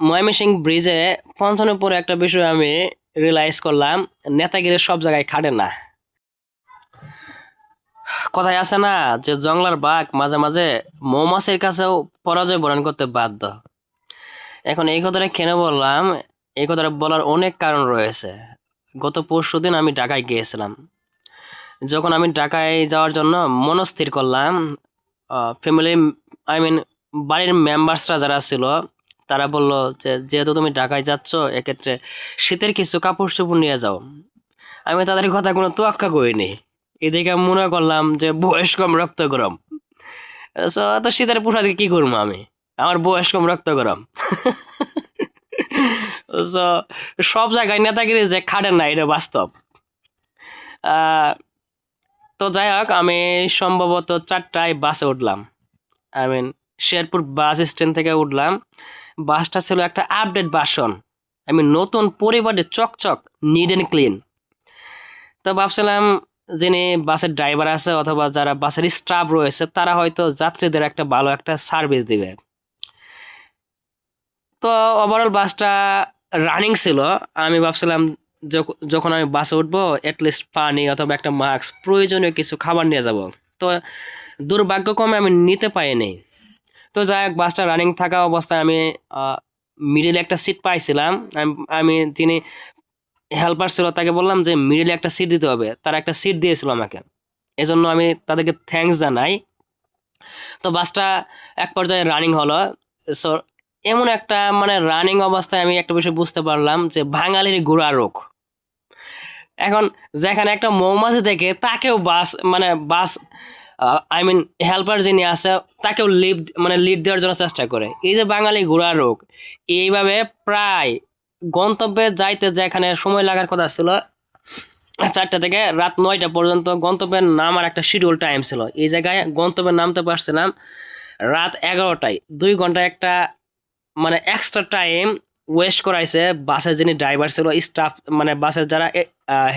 ময়মনসিংহ ব্রিজে পৌঁছানোর পরে একটা বিষয় আমি রিয়েলাইজ করলাম, নেতাগিরি সব জায়গায় খাটে না। কথায় আছে না যে জংলার বাঘ মাঝে মাঝে মৌমাছির কাছেও পরাজয় বরণ করতে বাধ্য। এখন এই কথাটা কেন বললাম? এই কথাটা বলার অনেক কারণ রয়েছে। গত পরশু দিন আমি ঢাকায় গিয়েছিলাম। যখন আমি ঢাকায় যাওয়ার জন্য মনস্থির করলাম ফ্যামিলি আই মিন বাড়ির মেম্বার্সরা যারা ছিল তারা বলল যে, যেহেতু তুমি ঢাকায় যাচ্ছ, এক্ষেত্রে শীতের কিছু কাপড় চোপড় নিয়ে যাও। আমি তাদের কথা কোনো তোয়াক্কা করিনি। এদিকে মনে করলাম যে, বয়স কম, রক্ত গরম। সো তো শীতের পোশাকে কি করব আমি? আমার বয়স কম, রক্ত গরম। সো সব জায়গায় নেতাগিরি যে খাটেন না, এটা বাস্তব। তো যাই হোক, আমি সম্ভবত চারটায় বাসে উঠলাম। I mean Sherpur bus stand থেকে উঠলাম। বাসটা ছিল একটা আপডেট বাসন আমি নতুন পরিবারে চকচক নিড অ্যান্ড ক্লিন তো ভাবছিলাম যিনি বাসের ড্রাইভার আছে অথবা যারা বাসের স্টাফ রয়েছে, তারা হয়তো যাত্রীদের একটা ভালো একটা সার্ভিস দিবে। তো ওভারঅল বাসটা রানিং ছিল। আমি ভাবছিলাম যখ- যখন আমি বাসে উঠবো অ্যাটলিস্ট পানি অথবা একটা মাস্ক প্রয়োজনীয় কিছু খাবার নিয়ে যাব। তো দুর্ভাগ্যক্রমে আমি নিতে পারিনি। তো যাই হোক বাসটা রানিং থাকা অবস্থায় আমি মিডিলে একটা সিট পাইছিলাম। আমি- যিনি হেল্পার ছিল, তাকে বললাম যে মিডিলে একটা সিট দিতে হবে। তারা একটা সিট দিয়েছিল আমাকে। এজন্য আমি তাদেরকে থ্যাঙ্কস জানাই। তো বাসটা এক পর্যায়ে রানিং হলো। সো এমন একটা মানে রানিং অবস্থায় আমি একটা বিষয় বুঝতে পারলাম যে বাঙালির গোড়া রোগ। এখন যেখানে একটা মৌমাছি থেকে তাকেও বাস মানে বাস আই মিন হেল্পার যিনি আছে, তাকেও লিড মানে লিড দেওয়ার জন্য চেষ্টা করে। এই যে বাঙালি ঘোড়া রোগ, এইভাবে প্রায় গন্তব্যে যাইতে যেখানে সময় লাগার কথা ছিল, চারটা থেকে রাত নয়টা পর্যন্ত গন্তব্যের নামার একটা শিডিউল টাইম ছিল। এই জায়গায় গন্তব্যে নামতে পারছিলাম রাত এগারোটায়। দুই ঘণ্টা একটা মানে এক্সট্রা টাইম ওয়েস্ট করাইছে বাসের যিনি ড্রাইভার ছিল স্টাফ মানে বাসের যারা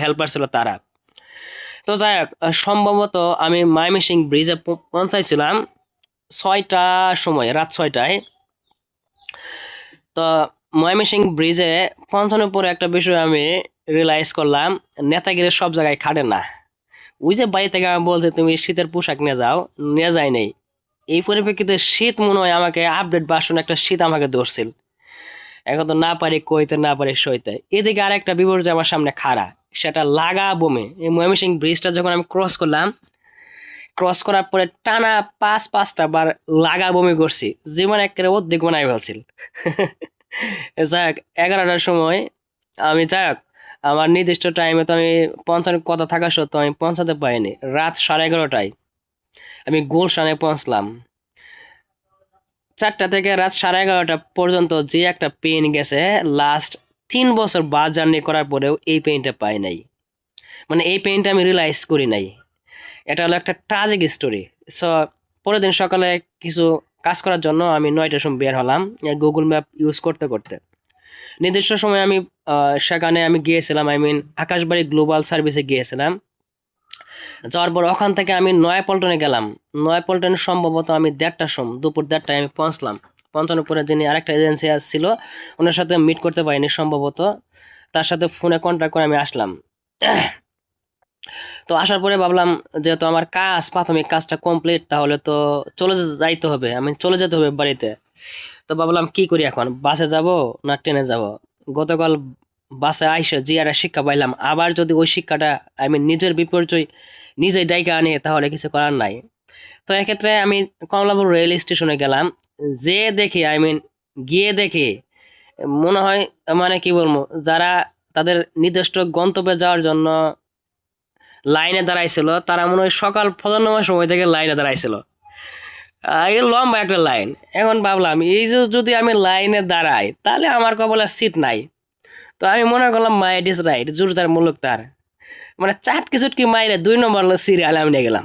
হেল্পার ছিল তারা। তো যাই হোক সম্ভবত আমি মাইমিসিং ব্রিজে পৌঁছাইছিলাম ছয়টার সময়, রাত ছয়টায়। তো ময়মনসিং ব্রিজে পৌঁছানোর পরে একটা বিষয় আমি রিয়েলাইজ করলাম, নেতাগিরি সব জায়গায় খাটে না। ওই যে বাড়ি থেকে আমি বলছি, তুমি শীতের পোশাক নিয়ে যাও। নিয়ে যাই নেই। এই পরিপ্রেক্ষিতে শীত মনে হয় আমাকে আপডেট বাসন একটা শীত আমাকে ধরছিল। এখন তো না পারি কইতে, না পারি সইতে। এদিকে আরেকটা বিপর্যয় আমার সামনে খাড়া। সেটা লাগা বমে। এই ময়মনসিং ব্রিজটা যখন আমি ক্রস করলাম ক্রস করার পরে টানা পাঁচ, পাঁচটা বার লাগা বমি করছি জীবন একেবারে অর্ধেক বানাই ফেলছিল। যাই হোক, এগারোটার সময় আমি, যাই হোক, আমার নির্দিষ্ট টাইমে তো আমি পৌঁছানোর কথা থাকা সত্ত্বেও আমি পৌঁছাতে পারিনি। রাত সাড়ে এগারোটায় আমি গুলশানে পৌঁছলাম। চারটা থেকে রাত সাড়ে এগারোটা পর্যন্ত যে একটা পেন গেছে লাস্ট তিন বছর বাস জার্নি করার পরেও এই পেনটা পাই নাই। মানে এই পেনটা আমি রিয়েলাইজ করি নাই। এটা হলো একটা ট্রাজিক স্টোরি সো পরের দিন সকালে কিছু কাজ করার জন্য আমি নয়টার সময় বের হলাম গুগল ম্যাপ ইউজ করতে করতে। নির্দিষ্ট সময় আমি সেখানে আমি গিয়েছিলাম আই মিন আকাশবাড়ি গ্লোবাল সার্ভিসে গিয়েছিলাম। যাওয়ার পর ওখান থেকে আমি নয়াপল্টনে গেলাম। নয়াপল্টনে সম্ভবত আমি দেড়টার সময়, দুপুর দেড়টায় আমি পৌঁছলাম। পৌঁছানোর পরে যিনি আরেকটা এজেন্সি আসছিল, ওনার সাথে মিট করতে পারিনি সম্ভবত। তার সাথে ফোনে কন্ট্যাক্ট করে আমি আসলাম। তো আসার পরে ভাবলাম, যেহেতু আমার কাজ, প্রাথমিক কাজটা কমপ্লিট তাহলে তো চলে যাইতে হবে। আমি চলে যেতে হবে বাড়িতে। তো ভাবলাম, কি করি এখন? বাসে যাব না ট্রেনে যাব? গতকাল বাসে আইসে যে একটা শিক্ষা পাইলাম। আবার যদি ওই শিক্ষাটা আমি নিজের বিপর্যয় নিজেই ডাইকা আনি, তাহলে কিছু করার নাই। তো এক্ষেত্রে আমি কমলাপুর রেল স্টেশনে গেলাম। যে দেখি আই মিন গিয়ে দেখি মনে হয় মানে কি বলব, যারা তাদের নির্দিষ্ট গন্তব্যে যাওয়ার জন্য লাইনে দাঁড়াইছিল, তারা মনে হয় সকাল ফজর সময় থেকে লাইনে দাঁড়াইছিল। লম্বা একটা লাইন। এখন ভাবলাম, এই যে যদি আমি লাইনে দাঁড়াই, তাহলে আমার কবলার সিট নাই। তো আমি মনে করলাম মাই ইস রাইট জোরদার মুলুক তার। মানে চাটকি চুটকি মাইরে দুই নম্বর সিরিয়ালে আমি নিয়ে গেলাম।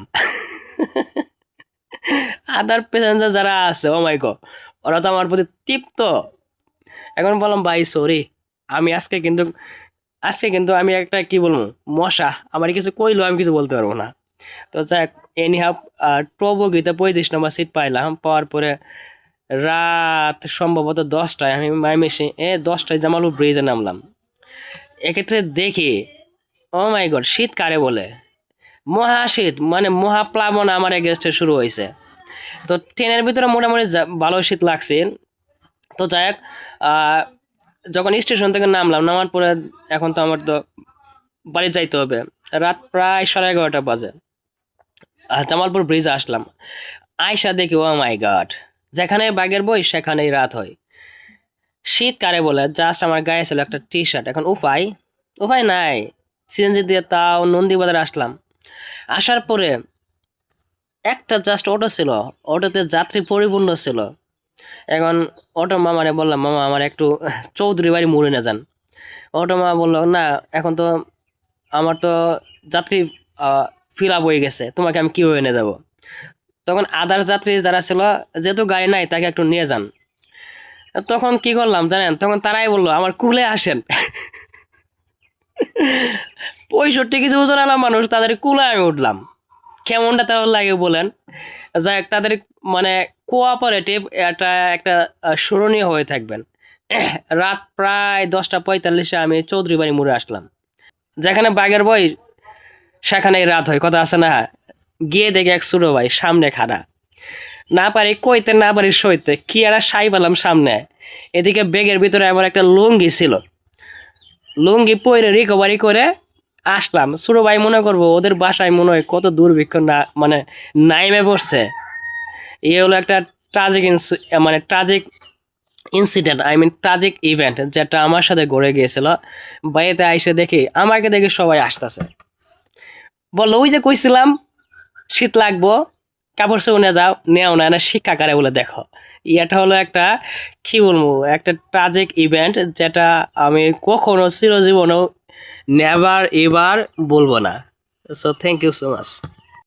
আদার প্যাসেঞ্জার যারা আছে ও মাইক ওরা তো আমার প্রতি তৃপ্ত। এখন বললাম, ভাই সরি আমি আজকে কিন্তু আজকে কিন্তু আমি একটা কি বলব, মশা। আমার কিছু কইলো আমি কিছু বলতে পারব না। তো যাক এনি হাফ ট্রবো গীতে পঁয়ত্রিশ নম্বর সিট পাইলাম। পাওয়ার পরে রাত সম্ভবত দশটায়, আমি মাইমেসে এ দশটায় জামালপুর ব্রিজে নামলাম। এক্ষেত্রে দেখি, ও মাই গড, শীত কারে বলে? মহা শীত মানে মহাপ্লাবন আমার এগেস্টে শুরু হয়েছে। তো ট্রেনের ভিতরে মোটামুটি ভালো শীত লাগছে। তো যাই হোক যখন স্টেশন থেকে নামলাম, নামার পরে এখন তো আমার তো বাড়ি যাইতে হবে। রাত প্রায় সাড়ে এগারোটা বাজে। জামালপুর ব্রিজে আসলাম। আয়সা দেখি, ও মাই গড যেখানে বাঘের বই, সেখানেই রাত হয়। শীত কারে বলে? জাস্ট আমার গায়ে ছিল একটা টি শার্ট এখন উপায় উপায় নাই। সিএনজি দিয়ে তাও নন্দীবাজারে আসলাম। আসার পরে একটা জাস্ট অটো ছিল। অটোতে যাত্রী পরিপূর্ণ ছিল। এখন অটো মামারে বললাম, মামা, আমার একটু চৌধুরী বাড়ি মুড়ে না যান। অটো মামা বলল, না, এখন তো আমার তো যাত্রী ফিল আপ হয়ে গেছে। তোমাকে আমি কীভাবে নিয়ে যাব? তখন আদার যাত্রী যারা ছিল, যেহেতু গাড়ি নাই, তাকে একটু নিয়ে যান। তখন কি করলাম জানেন? তখন তারাই বলল, আমার কুলে আসেন। পঁয়ষট্টি কিছু ওজন আনা মানুষ, তাদের কুলে আমি উঠলাম। কেমনটা তাহলে লাগে বলেন? যাই তাদের মানে কোঅপারেটিভ একটা একটা স্মরণীয় হয়ে থাকবেন। রাত প্রায় দশটা পঁয়তাল্লিশে আমি চৌধুরী বাড়ি মুড়ে আসলাম। যেখানে বাঘের বই, সেখানেই রাত হয়, কথা আছে না? গিয়ে দেখে এক ছোটো ভাই সামনে খাড়া। না পারি কইতে, না পারি সইতে, কি আর সাই পেলাম সামনে? এদিকে ব্যাগের ভিতরে আমার একটা লুঙ্গি ছিল। লুঙ্গি পরে রিকভারি করে আসলাম। ছোটো ভাই মনে করব ওদের বাসায় মনে হয় কত দুর্ভিক্ষ না মানে নাইমে বসছে এ হলো একটা ট্রাজিক মানে tragic incident I mean tragic event যেটা আমার সাথে ঘুরে গিয়েছিল। বাড়িতে আইসে দেখি, আমাকে দেখে সবাই আসতেছে। বলল, ওই যে কইছিলাম শীত লাগবো, কাপড় চোপড় নিয়ে যাও নেও না না শিক্ষা কারে বলে দেখো। এটা হলো একটা, কি বলব, একটা ট্রাজিক ইভেন্ট যেটা আমি কখনো চিরজীবনেও নেবার এবার বলব না। So thank you so much